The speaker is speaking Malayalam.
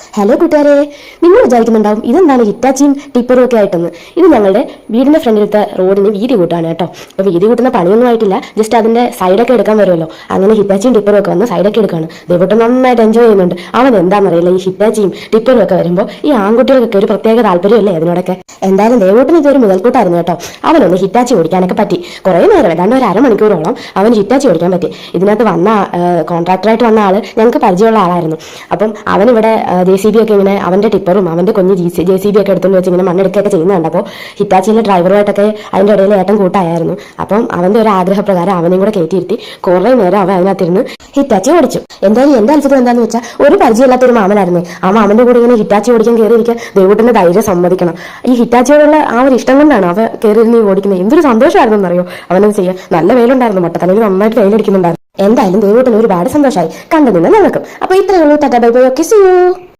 ഹലോ കൂട്ടുകാരെ. നിങ്ങൾ വിചാരിക്കുന്നുണ്ടാവും ഇതെന്താണ് ഹിറ്റാച്ചിയും ടിപ്പറും ഒക്കെ ആയിട്ടെന്ന്. ഇത് ഞങ്ങളുടെ വീടിന്റെ ഫ്രണ്ടിലത്തെ റോഡിന് വീതി കൂട്ടാണ് കേട്ടോ. അപ്പോൾ വീതി കൂട്ടുന്ന പണിയൊന്നും ആയിട്ടില്ല. ജസ്റ്റ് അതിന്റെ സൈഡൊക്കെ എടുക്കാൻ വരുമല്ലോ. അങ്ങനെ ഹിറ്റാച്ചിയും ടിപ്പറും ഒക്കെ വന്ന് സൈഡൊക്കെ എടുക്കാണ്. ദേവട്ടം നന്നായിട്ട് എൻജോയ് ചെയ്യുന്നുണ്ട്. അവൻ എന്താണെന്നറിയില്ല ഈ ഹിറ്റാച്ചിയും ടിപ്പറും ഒക്കെ വരുമ്പോൾ ഈ ആൺകുട്ടികൾക്കൊക്കെ ഒരു പ്രത്യേക താല്പര്യമല്ലേ അതിനോടൊക്കെ? എന്തായാലും ദേവോട്ടിന് ഇതൊരു മുതൽക്കൂട്ടായിരുന്നു കേട്ടോ. അവനൊന്ന് ഹിറ്റാച്ചി ഓടിക്കാനൊക്കെ പറ്റി. കുറേ നേരം ഏതാണ്ട് ഒരു അരമണിക്കൂറോളം അവന് ഹിറ്റാച്ചി ഓടിക്കാൻ പറ്റി. ഇതിനകത്ത് വന്ന കോൺട്രാക്ടറായിട്ട് വന്ന ആൾ ഞങ്ങൾക്ക് പരിചയമുള്ള ആളായിരുന്നു. അപ്പം അവനിവിടെ ജെ സി ബി ഒക്കെ ഇങ്ങനെ അവന്റെ ടിപ്പറും അവന്റെ കുഞ്ഞ് ജെ സി ബി ഒക്കെ എടുത്തുകൊണ്ട് വെച്ച് ഇങ്ങനെ മണ്ണെടുക്കുകയൊക്കെ ചെയ്യുന്നുണ്ട് അപ്പോൾ ഹിറ്റാച്ചിയിലെ ഡ്രൈവറുമായിട്ടൊക്കെ അതിന്റെ ഇടയിൽ ഏട്ടൻ കൂട്ടായിരുന്നു. അപ്പം അവന്റെ ഒരു ആഗ്രഹപ്രകാരം അവനെയും കൂടെ കയറ്റിയിരുത്തി കുറേ നേരം അവൻ അതിനകത്തിരുന്ന് ഹിറ്റാച്ചി ഓടിച്ചു. എന്തായാലും എന്റെ അത്ഭുതം എന്താന്ന് വെച്ചാൽ ഒരു പരിചയമില്ലാത്ത ഒരു മാമനായിരുന്നു. ആ മാമന്റെ കൂടെ ഇങ്ങനെ ഹിറ്റാച്ചി ഓടിക്കാൻ കയറിയിരിക്കാൻ ദൈവത്തിന്റെ ധൈര്യം സമ്മതിക്കണം. ഈ ഹിറ്റാച്ചിയോടുള്ള ആ ഒരു ഇഷ്ടം കൊണ്ടാണ് അവ കയറിയിരുന്ന് ഓടിക്കുന്നത്. എന്തൊരു സന്തോഷമായിരുന്നു എന്നറിയോ അവനത് ചെയ്യാൻ. നല്ല വെയിലുണ്ടായിരുന്നു. മൊട്ടത്തലയിൽ നന്നായിട്ട് വെയിലടിക്കുന്നുണ്ടായിരുന്നു എന്തായാലും ദൈവത്തിന് ഒരുപാട് സന്തോഷമായി. കണ്ടു നിന്ന് നിൽക്കും അപ്പൊ ഇത്രയുള്ളൂ tata bye bye. Okay see you